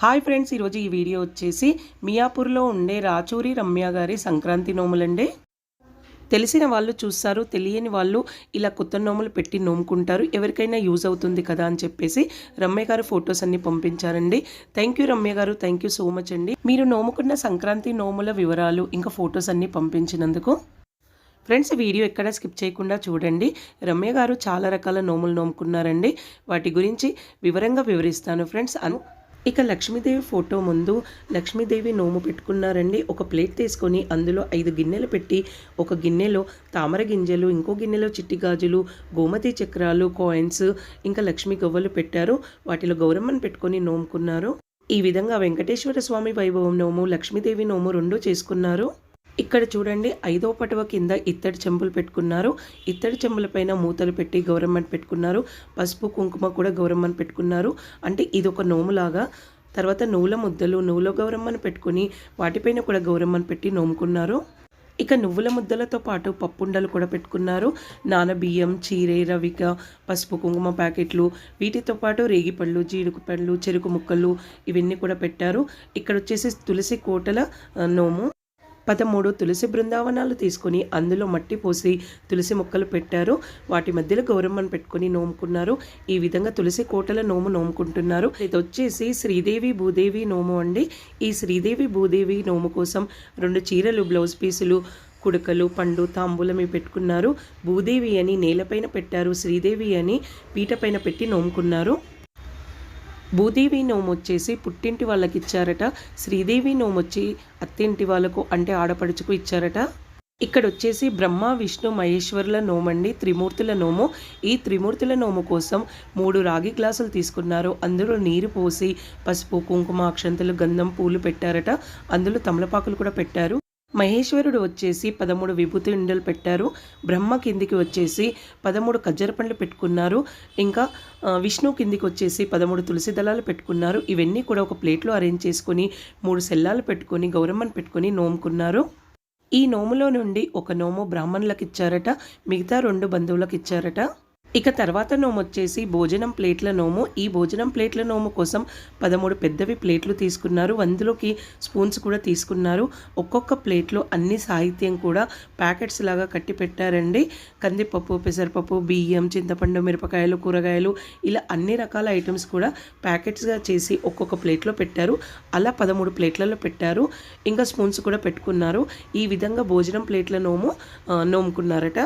Hi friends ఈరోజు ఈ video వచ్చేసి మియాపూర్లో ఉండే రాచూరి రమ్య గారి సంక్రాంతి నోములండి. తెలిసిన వాళ్ళు చూస్తారు తెలియని వాళ్ళు ఇలా కొత్త నోములు పెట్టి నోముకుంటారు. ఎవరికైనా యూజ్ అవుతుంది కదా అని చెప్పేసి రమ్య గారు ఫొటోస్ అన్ని పంపించారండి. థ్యాంక్ యూ రమ్య గారు థ్యాంక్ యూ సో మచ్ అండి. మీరు నోముకున్న సంక్రాంతి నోముల వివరాలు ఇంకా ఫొటోస్ అన్ని పంపించినందుకు. ఫ్రెండ్స్ వీడియో ఎక్కడ స్కిప్ చేయకుండా చూడండి. రమ్య గారు చాలా రకాల నోములు నోముకున్నారండి. వాటి గురించి వివరంగా వివరిస్తాను. ఫ్రెండ్స్ అను ఇక లక్ష్మీదేవి ఫోటో ముందు లక్ష్మీదేవి నోము పెట్టుకున్నారండి. ఒక ప్లేట్ తీసుకొని అందులో ఐదు గిన్నెలు పెట్టి ఒక గిన్నెలో తామర గింజలు ఇంకో గిన్నెలో చిట్టి గాజులు గోమతి చక్రాలు కాయిన్స్ ఇంకా లక్ష్మీ గవ్వలు పెట్టారు. వాటిలో గౌరమ్మను పెట్టుకొని నోముకున్నారు. ఈ విధంగా వెంకటేశ్వర స్వామి వైభవం నోము లక్ష్మీదేవి నోము రెండు చేసుకున్నారు. ఇక్కడ చూడండి ఐదో పటవ కింద ఇత్తడి చెంబులు పెట్టుకున్నారు. ఇత్తడి చెంబుల పైన మూతలు పెట్టి గౌరమ్మని పెట్టుకున్నారు. పసుపు కుంకుమ కూడా గౌరమ్మని పెట్టుకున్నారు. అంటే ఇది ఒక నోములాగా. తర్వాత నువ్వుల ముద్దలు నువ్వుల గౌరమ్మను పెట్టుకుని వాటిపైన కూడా గౌరమ్మని పెట్టి నోముకున్నారు. ఇక నువ్వుల ముద్దలతో పాటు పప్పుండలు కూడా పెట్టుకున్నారు. నానబియ్యం చీరే రవిక పసుపు కుంకుమ ప్యాకెట్లు వీటితో పాటు రేగిపళ్ళు జీడుకు పళ్ళు చెరుకు ముక్కలు ఇవన్నీ కూడా పెట్టారు. ఇక్కడ వచ్చేసి తులసి కోటల నోము. పదమూడు తులసి బృందావనాలు తీసుకొని అందులో మట్టి పోసి తులసి మొక్కలు పెట్టారు. వాటి మధ్యలో గౌరమ్మను పెట్టుకొని నోముకున్నారు. ఈ విధంగా తులసి కోటల నోము నోముకుంటున్నారు. ఇది వచ్చేసి శ్రీదేవి భూదేవి నోము అండి. ఈ శ్రీదేవి భూదేవి నోము కోసం రెండు చీరలు బ్లౌజ్ పీసులు కుడకలు పండు తాంబూలమి పెట్టుకున్నారు. భూదేవి అని నేలపైన పెట్టారు. శ్రీదేవి అని పీట పెట్టి నోముకున్నారు. భూదేవి నోము వచ్చేసి పుట్టింటి వాళ్ళకి ఇచ్చారట శ్రీదేవి నోము వచ్చి అత్తింటి వాళ్ళకు అంటే ఆడపడుచుకు ఇచ్చారట. ఇక్కడ వచ్చేసి బ్రహ్మ విష్ణు మహేశ్వరుల నోమండి త్రిమూర్తుల నోము. ఈ త్రిమూర్తుల నోము కోసం మూడు రాగి గ్లాసులు తీసుకున్నారు. అందులో నీరు పోసి పసుపు కుంకుమ అక్షంతలు గంధం పూలు పెట్టారట. అందులో తమలపాకులు కూడా పెట్టారు. మహేశ్వరుడు వచ్చేసి పదమూడు విభూతి ఉండలు పెట్టారు. బ్రహ్మ కిందికి వచ్చేసి పదమూడు కజ్జర పండ్లు పెట్టుకున్నారు. ఇంకా విష్ణు కిందికి వచ్చేసి పదమూడు తులసి దళాలు పెట్టుకున్నారు. ఇవన్నీ కూడా ఒక ప్లేట్లో అరేంజ్ చేసుకుని మూడు సెల్లాలు పెట్టుకొని గౌరమ్మను పెట్టుకొని నోముకున్నారు. ఈ నోములో నుండి ఒక నోము బ్రాహ్మణులకు ఇచ్చారట మిగతా రెండు బంధువులకు ఇచ్చారట ఇక తర్వాత నోము వచ్చేసి భోజనం ప్లేట్ల నోము. ఈ భోజనం ప్లేట్ల నోము కోసం పదమూడు పెద్దవి ప్లేట్లు తీసుకున్నారు. అందులోకి స్పూన్స్ కూడా తీసుకున్నారు. ఒక్కొక్క ప్లేట్లో అన్ని సాహిత్యం కూడా ప్యాకెట్స్ లాగా కట్టి పెట్టారండి. కందిపప్పు పెసరపప్పు బియ్యం చింతపండు మిరపకాయలు కూరగాయలు ఇలా అన్ని రకాల ఐటమ్స్ కూడా ప్యాకెట్స్గా చేసి ఒక్కొక్క ప్లేట్లో పెట్టారు. అలా పదమూడు ప్లేట్లలో పెట్టారు. ఇంకా స్పూన్స్ కూడా పెట్టుకున్నారు. ఈ విధంగా భోజనం ప్లేట్ల నోము నోముకున్నారట.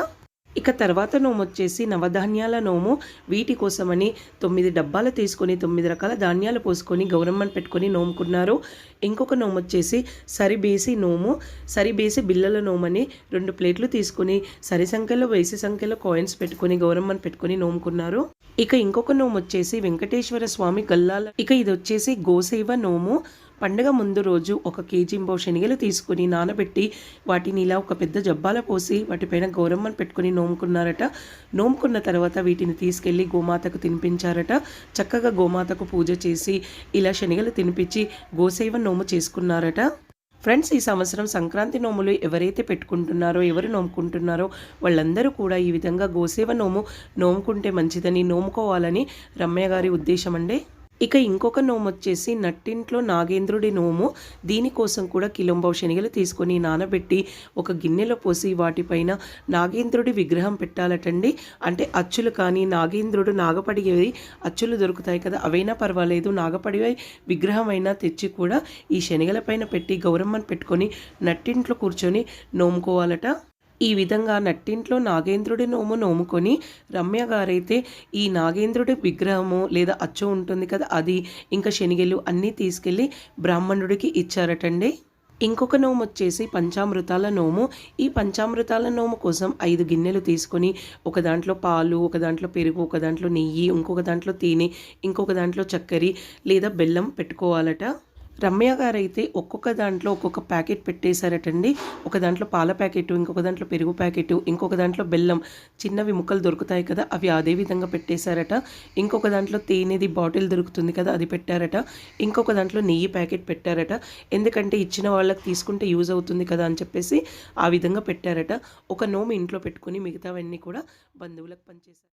ఇక తర్వాత నోము వచ్చేసి నవధాన్యాల నోము. వీటి కోసమని తొమ్మిది డబ్బాలు తీసుకొని తొమ్మిది రకాల ధాన్యాలు పోసుకొని గౌరమ్మని పెట్టుకొని నోముకున్నారు. ఇంకొక నోము వచ్చేసి సరిబేసి నోము. సరిబేసి బిల్లల నోమని రెండు ప్లేట్లు తీసుకొని సరి సంఖ్యలో వేసి సంఖ్యలో కాయిన్స్ పెట్టుకొని గౌరమ్మని పెట్టుకొని నోముకున్నారు. ఇక ఇంకొక నోము వచ్చేసి వెంకటేశ్వర స్వామి గల్లాల. ఇక ఇది వచ్చేసి గోసేవ నోము. పండుగ ముందు రోజు ఒక కేజీ ఇంబో శనగలు తీసుకుని నానబెట్టి వాటిని ఇలా ఒక పెద్ద జబ్బాల పోసి వాటిపైన గౌరమ్మను పెట్టుకుని నోముకున్నారట. నోముకున్న తర్వాత వీటిని తీసుకెళ్ళి గోమాతకు తినిపించారట. చక్కగా గోమాతకు పూజ చేసి ఇలా శనగలు తినిపించి గోసేవ నోము చేసుకున్నారట. ఫ్రెండ్స్ ఈ సంవత్సరం సంక్రాంతి నోములు ఎవరైతే పెట్టుకుంటున్నారో ఎవరు నోముకుంటున్నారో వాళ్ళందరూ కూడా ఈ విధంగా గోసేవ నోము నోముకుంటే మంచిదని నోముకోవాలని రమ్య గారి ఉద్దేశం అండి. ఇక ఇంకొక నోము వచ్చేసి నట్టింట్లో నాగేంద్రుడి నోము. దీనికోసం కూడా కిలోంబావు శనిగలు తీసుకొని నానబెట్టి ఒక గిన్నెలో పోసి వాటిపైన నాగేంద్రుడి విగ్రహం పెట్టాలటండి. అంటే అచ్చులు కానీ నాగేంద్రుడు నాగపడివి అచ్చులు దొరుకుతాయి కదా అవైనా పర్వాలేదు. నాగపడివి విగ్రహం అయినా తెచ్చి కూడా ఈ శనిగల పైన పెట్టి గౌరమ్మను పెట్టుకొని నట్టింట్లో కూర్చొని నోముకోవాలట. ఈ విధంగా నట్టింట్లో నాగేంద్రుడి నోము నోముకొని రమ్య గారైతే ఈ నాగేంద్రుడి విగ్రహము లేదా అచ్చు ఉంటుంది కదా అది ఇంకా శనిగెలు అన్నీ తీసుకెళ్ళి బ్రాహ్మణుడికి ఇచ్చారటండి. ఇంకొక నోము వచ్చేసి పంచామృతాల నోము. ఈ పంచామృతాల నోము కోసం ఐదు గిన్నెలు తీసుకొని ఒక దాంట్లో పాలు ఒక దాంట్లో పెరుగు ఒక దాంట్లో నెయ్యి ఇంకొక దాంట్లో తేనె ఇంకొక దాంట్లో చక్కెర లేదా బెల్లం పెట్టుకోవాలట. రమ్య గారు అయితే ఒక్కొక్క దాంట్లో ఒక్కొక్క ప్యాకెట్ పెట్టేశారటండి. ఒక దాంట్లో పాల ప్యాకెట్ ఇంకొక దాంట్లో పెరుగు ప్యాకెట్ ఇంకొక దాంట్లో బెల్లం. చిన్నవి ముక్కలు దొరుకుతాయి కదా అవి అదే విధంగా పెట్టేశారట. ఇంకొక దాంట్లో తేనెది బాటిల్ దొరుకుతుంది కదా అది పెట్టారట. ఇంకొక దాంట్లో నెయ్యి ప్యాకెట్ పెట్టారట. ఎందుకంటే ఇచ్చిన వాళ్ళకి తీసుకుంటే యూజ్ అవుతుంది కదా అని చెప్పేసి ఆ విధంగా పెట్టారట. ఒక నోము ఇంట్లో పెట్టుకుని మిగతావన్నీ కూడా బంధువులకు పనిచేశారు